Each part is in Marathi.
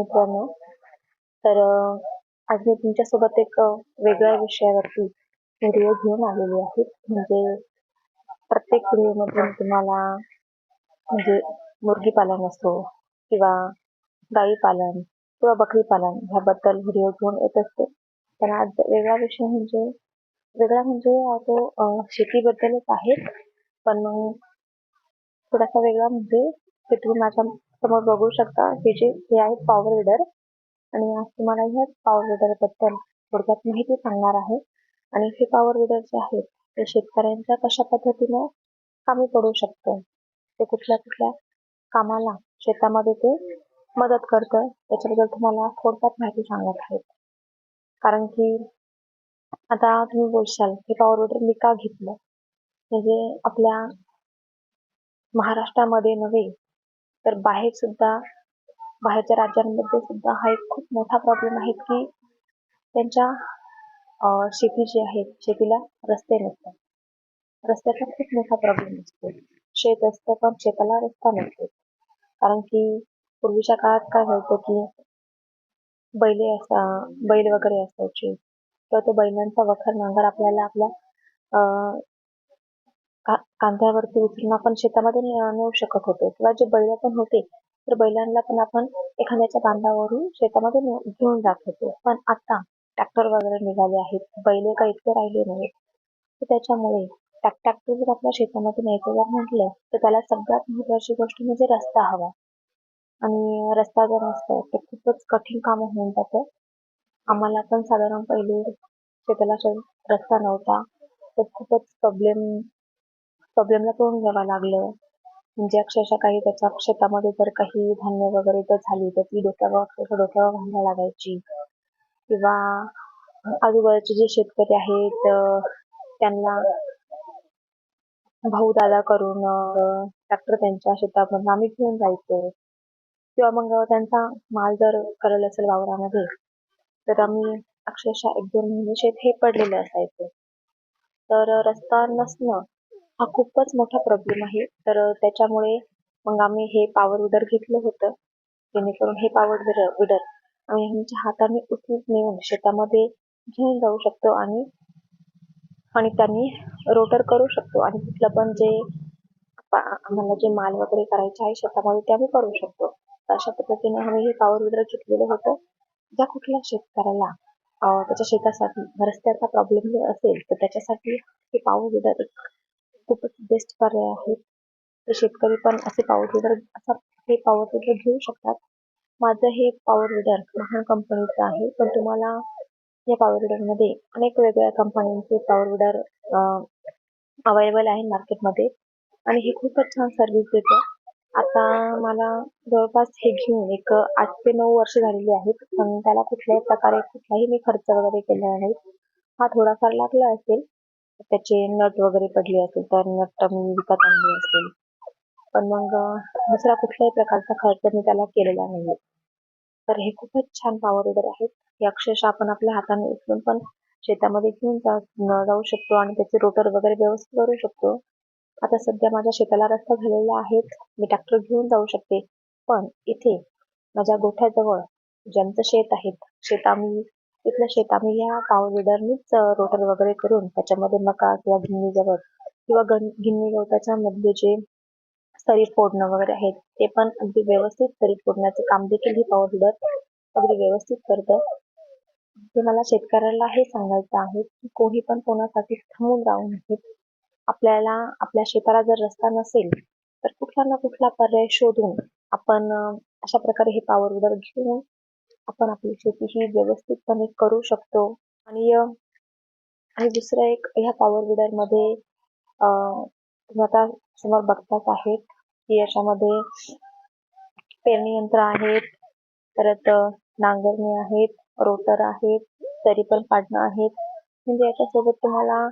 मित्रांनो तर आज मी तुमच्यासोबत एक वेगळ्या विषयावरती व्हिडिओ घेऊन आलेली आहे. म्हणजे प्रत्येक व्हिडिओमधून तुम्हाला म्हणजे मुर्गी पालन असो किंवा गाई पालन किंवा बकरी पालन ह्याबद्दल व्हिडिओ घेऊन येत असते. पण आज वेगळा विषय म्हणजे वेगळा म्हणजे तो शेतीबद्दलच आहे. पण मग थोडासा वेगळा म्हणजे ते तुम्ही माझ्या समोर बघू शकता हे जे हे आहेत पॉवर विडर आणि आज तुम्हाला ह्या पॉवर विडरबद्दल थोडक्यात माहिती सांगणार आहे. आणि हे पॉवर विडर जे आहेत ते शेतकऱ्यांच्या कशा पद्धतीने कामी पडू शकतं? ते कुठल्या कुठल्या कामाला शेतामध्ये ते मदत करतं? त्याच्याबद्दल तुम्हाला थोडक्यात माहिती सांगत आहेत. कारण की आता तुम्ही बोलशाल हे पॉवर विडर मी का घेतलं? म्हणजे आपल्या महाराष्ट्रामध्ये नव्हे तर बाहेर सुद्धा बाहेरच्या राज्यांमध्ये सुद्धा हा एक खूप मोठा प्रॉब्लेम आहे की त्यांच्या शेती जी आहे शेतीला रस्ते नसतात. रस्त्याचा खूप मोठा प्रॉब्लेम असतो. शेत असतं पण शेताला रस्ता नसतो. कारण की पूर्वीच्या काळात काय व्हायचं की बैले असा बैल वगैरे असायचे. तर तो बैलांचा वखर नांगर आपल्याला आपल्या अं, का- कांद्यावरती उचलून आपण शेतामध्ये नेऊ शकत होतो किंवा जे बैल पण होते तर बैलांना पण आपण एखाद्याच्या बांधावरून शेतामध्ये घेऊन जात होतो. पण आता ट्रॅक्टर वगैरे निघाले आहेत बैल काही इतके राहिले नाहीत. तर त्याच्यामुळे ट्रॅक्टर जर आपल्या शेतामध्ये न्यायचं जर म्हटलं तर त्याला सगळ्यात महत्वाची गोष्ट म्हणजे रस्ता हवा. आणि रस्ता जर नसतो तर खूपच कठीण काम होऊन जातं. आम्हाला पण साधारण पहिले शेताला रस्ता नव्हता तर खूपच प्रॉब्लेम प्रॉब्लेमला तोंड द्यावं लागलं. म्हणजे अक्षरशः काही त्याच्या शेतामध्ये जर काही धान्य वगैरे जर झाली तर ती डोक्यावर अक्षरशः डोक्यावर घालायला लागायची. किंवा आजूबाजूचे जे शेतकरी आहेत त्यांना भाऊ दादा करून ट्रॅक्टर त्यांच्या शेतामधून आम्ही घेऊन जायचो. किंवा मग त्यांचा माल जर करल असेल वावरामध्ये तर आम्ही अक्षरशः एक दोन महिने शेत हे पडलेलं असायचं. तर रस्ता नसणं हा खूपच मोठा प्रॉब्लेम आहे. तर त्याच्यामुळे मग आम्ही हे पावर विडर घेतलं होतं. जेणेकरून हे पावर विडर विडर आम्ही आमच्या हाताने उचलून नेऊन शेतामध्ये घेऊन जाऊ शकतो आणि आणि त्यांनी रोटर करू शकतो. आणि तिथलं पण जे आम्हाला जे माल वगैरे करायचे आहे शेतामध्ये ते आम्ही करू शकतो. तर अशा पद्धतीने आम्ही हे पावर विडर घेतलेलं होतं. ज्या कुठल्या शेतकऱ्याला त्याच्या शेतासाठी रस्त्याचा प्रॉब्लेम जर असेल तर त्याच्यासाठी हे पावर विडर एक खूपच बेस्ट पर्याय आहे तर शेतकरी पण असे पॉवर विडर असा हे पॉवर विडर घेऊ शकतात. माझं हे पॉवर विडर महान कंपनीचं आहे. पण तुम्हाला या पॉवर विडरमध्ये अनेक वेगवेगळ्या कंपन्यांचे पॉवर विडर अवेलेबल आहे मार्केटमध्ये आणि हे खूपच छान सर्व्हिस देतं. आता मला जवळपास हे घेऊन एक आठ ते नऊ वर्ष झालेली आहेत. पण त्याला कुठल्याही प्रकारे कुठलाही मी खर्च वगैरे केलेला नाही. हा थोडाफार लागला असेल. त्याचे नट वगैरे पडले असेल तर नट मी विकत आणले असेल. पण मग दुसरा कुठल्याही प्रकारचा खर्च मी त्याला केलेला नाही तर हे खूपच छान पॉवर वगैरे आहेत. हे अक्षरशः आपण आपल्या हाताने उचलून पण शेतामध्ये घेऊन जा न- जाऊ शकतो आणि त्याचे रोटर वगैरे व्यवस्थित करू शकतो. आता सध्या माझ्या शेताला रस्ता झालेला आहे. मी ट्रॅक्टर घेऊन जाऊ शकते. पण इथे माझ्या गोठ्याजवळ ज्यांचं शेत आहेत शेत आम्ही तिथल्या शेत आम्ही ह्या पॉवर विडरनीच रोटर वगैरे करून त्याच्यामध्ये मका किंवा गिन्नी गवत किंवा गण गिन्नी गवताच्या मधले जे सरी फोडणं वगैरे आहेत ते पण अगदी व्यवस्थित सरी फोडण्याचे काम देखील हे पावर विडर अगदी व्यवस्थित करतं ते मला शेतकऱ्याला हे सांगायचं आहे की कोणी पण कोणासाठी थांबून राहू नये. आपल्याला आपल्या शेताला जर रस्ता नसेल तर कुठला ना कुठला पर्याय शोधून आपण अशा प्रकारे हे पावर विडर घेऊन आपण आपली शेती ही व्यवस्थितपणे करू शकतो. आणि आणि दुसरं एक ह्या पॉवर विडरमध्ये अं, तुम्ही आता समोर बघताच आहेत की याच्यामध्ये पेरणी यंत्र आहेत परत नांगरणी आहेत रोटर आहेत तरी पण काढणं आहेत. म्हणजे याच्यासोबत तुम्हाला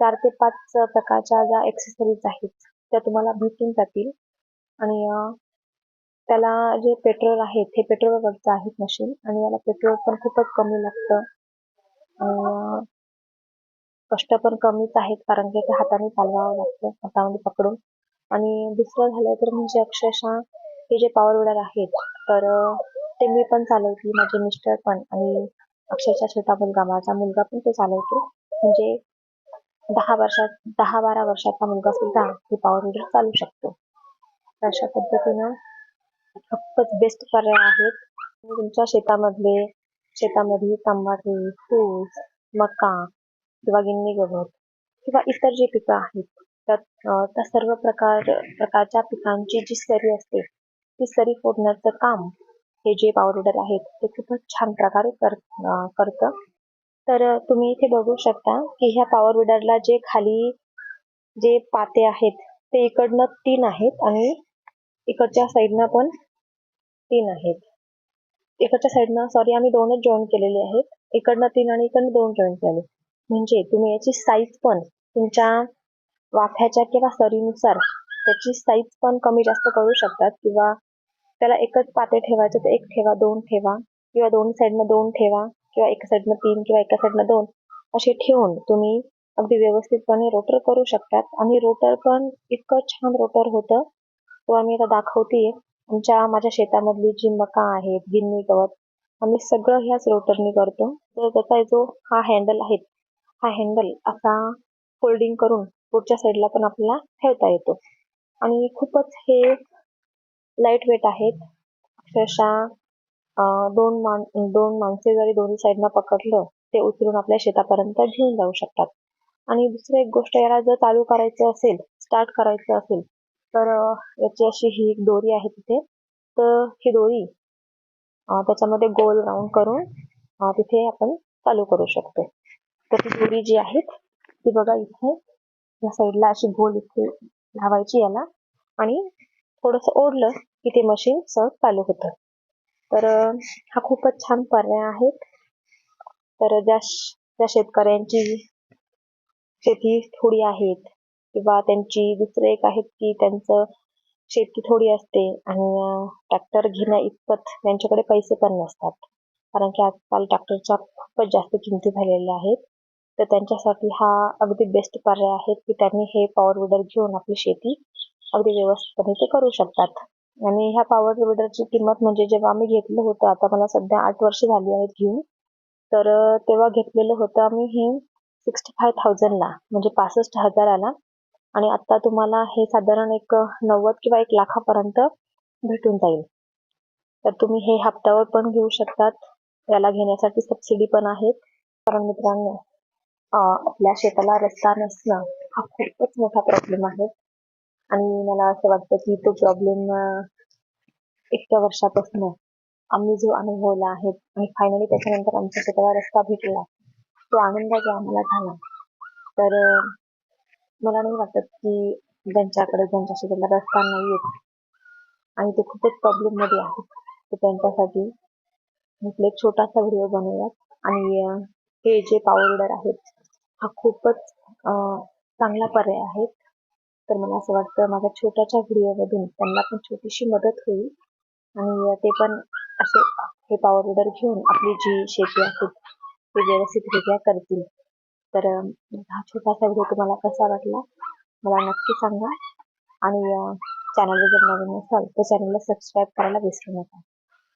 चार ते पाच प्रकारच्या ज्या एक्सेसरीज आहेत त्या तुम्हाला भेटून जातील. आणि त्याला जे पेट्रोल आहे ते पेट्रोलवरचं आहेत मशीन आणि याला पेट्रोल पण खूपच कमी लागतं. कष्ट पण कमीच आहेत कारण की ते हाताने चालवावं लागतं हातामध्ये पकडून. आणि दुसरं झालं तर म्हणजे अक्षरशः हे जे पॉवर विडर आहेत तर ते मी पण चालवते माझे मिस्टर पण आणि अक्षरशः छोटा मुलगा माझा मुलगा पण ते चालवतो. म्हणजे दहा वर्षात दहा बारा वर्षाचा मुलगा सुद्धा हे पॉवर विडर चालू शकतो. तर अशा पद्धतीनं खूपच बेस्ट पर्याय आहेत. तुमच्या शेतामधले शेतामध्ये तंबाखू ऊस मका किंवा गिन्नी गवत किंवा इतर जे पिकं आहेत त्यात त्या सर्व प्रकार प्रकारच्या पिकांची जी सरी असते ती सरी फोडण्याचं काम हे जे पॉवर आहेत ते खूपच छान प्रकारे कर करतं. तर तुम्ही इथे बघू शकता की ह्या पॉवर विडरला जे खाली जे पाते आहेत ते इकडनं तीन आहेत आणि इकडच्या साईडनं पण तीन आहेत. इकडच्या साईडनं सॉरी आम्ही दोनच जॉईन केलेले आहेत. इकडनं तीन आणि इकडनं दोन जॉईन केले. म्हणजे तुम्ही याची साईज पण तुमच्या वाफ्याच्या किंवा सरीनुसार त्याची साईज पण कमी जास्त करू शकतात किंवा त्याला एकच पाते ठेवायचं तर एक ठेवा दोन ठेवा किंवा दोन साईडनं दोन ठेवा किंवा एका साईडनं तीन किंवा एका साईडनं दोन असे ठेवून तुम्ही अगदी व्यवस्थितपणे रोटर करू शकतात. आणि रोटर पण इतकं छान रोटर होतं तो आम्ही आता दाखवते आमच्या माझ्या शेतामधली जी मका आहेत गिन्नी गवत आम्ही सगळं ह्याच रोटरनी करतो. तर त्याचा जो हा हँडल आहे हा हँडल असा फोल्डिंग करून पुढच्या साईडला पण आपल्याला ठेवता येतो. आणि खूपच हे लाइट वेट आहेत. अक्षरशः दोन मान दोन माणसे जरी दोन्ही साईडनं पकडलं ते उचलून आपल्या शेतापर्यंत घेऊन जाऊ शकतात. आणि दुसरी एक गोष्ट याला जर चालू करायचं असेल स्टार्ट करायचं असेल तर याची अशी ही एक दोरी आहे तिथे. तर ही दोरी त्याच्यामध्ये गोल राऊंड करून तिथे आपण चालू करू शकतो. तर ती दोरी जी आहे ती बघा इथे या साईडला अशी गोल इथे लावायची याला आणि थोडंसं ओढलं की ते मशीन सहज चालू होतं. तर हा खूपच छान पर्याय आहे. तर ज्या ज्या शेतकऱ्यांची शेती थोडी आहेत किंवा त्यांची दुसरे एक आहेत की त्यांचं शेती थोडी असते आणि ट्रॅक्टर घेण्या इतपत त्यांच्याकडे पैसे पण नसतात. कारण की आजकाल ट्रॅक्टरच्या खूपच जास्त किमती झालेल्या आहेत. तर त्यांच्यासाठी हा अगदी बेस्ट पर्याय आहे की त्यांनी हे पॉवर विडर घेऊन आपली शेती अगदी व्यवस्थितपणे ते करू शकतात. आणि ह्या पॉवर विडरची किंमत म्हणजे जेव्हा आम्ही घेतलं होतं आता मला सध्या आठ वर्ष झाली आहेत घेऊन तर तेव्हा घेतलेलं होतं आम्ही हे सिक्स्टी फाय थाउजंडला म्हणजे पासष्ट हजाराला. आणि आता तुम्हाला हे साधारण एक नव्वद किंवा एक लाखापर्यंत भेटून जाईल. तर तुम्ही हे हप्त्यावर पण घेऊ शकतात. याला घेण्यासाठी सबसिडी पण आहेत. कारण मित्रांनो आपल्या शेताला रस्ता नसणं हा खूपच मोठा प्रॉब्लेम आहे. आणि मला असं वाटतं की तो प्रॉब्लेम इतक्या वर्षापासून आम्ही जो अनुभवला आहे आणि फायनली त्याच्यानंतर आमच्या शेताला रस्ता भेटला तो आनंद जो आम्हाला झाला. तर मला नाही वाटत की ज्यांच्याकडे त्यांच्याशी त्यांना रस्ता नाही येत आणि ते खूपच प्रॉब्लेममध्ये आहेत तर त्यांच्यासाठी म्हटलं एक छोटासा व्हिडिओ बनवूयात. आणि हे जे पॉवर आहेत हा खूपच चांगला पर्याय आहे. तर मला असं वाटतं माझ्या छोट्याशा व्हिडिओमधून त्यांना पण छोटीशी मदत होईल. आणि ते पण असे हे पॉवर विडर घेऊन आपली जी शेती आहे ती व्यवस्थितरित्या करतील. तर हा छोटासा व्हिडिओ तुम्हाला कसा वाटला मला नक्की सांगा. आणि चॅनलवर जर नवीन असाल तर चॅनलला सबस्क्राईब करायला विसरू नका.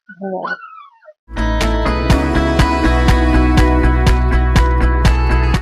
धन्यवाद.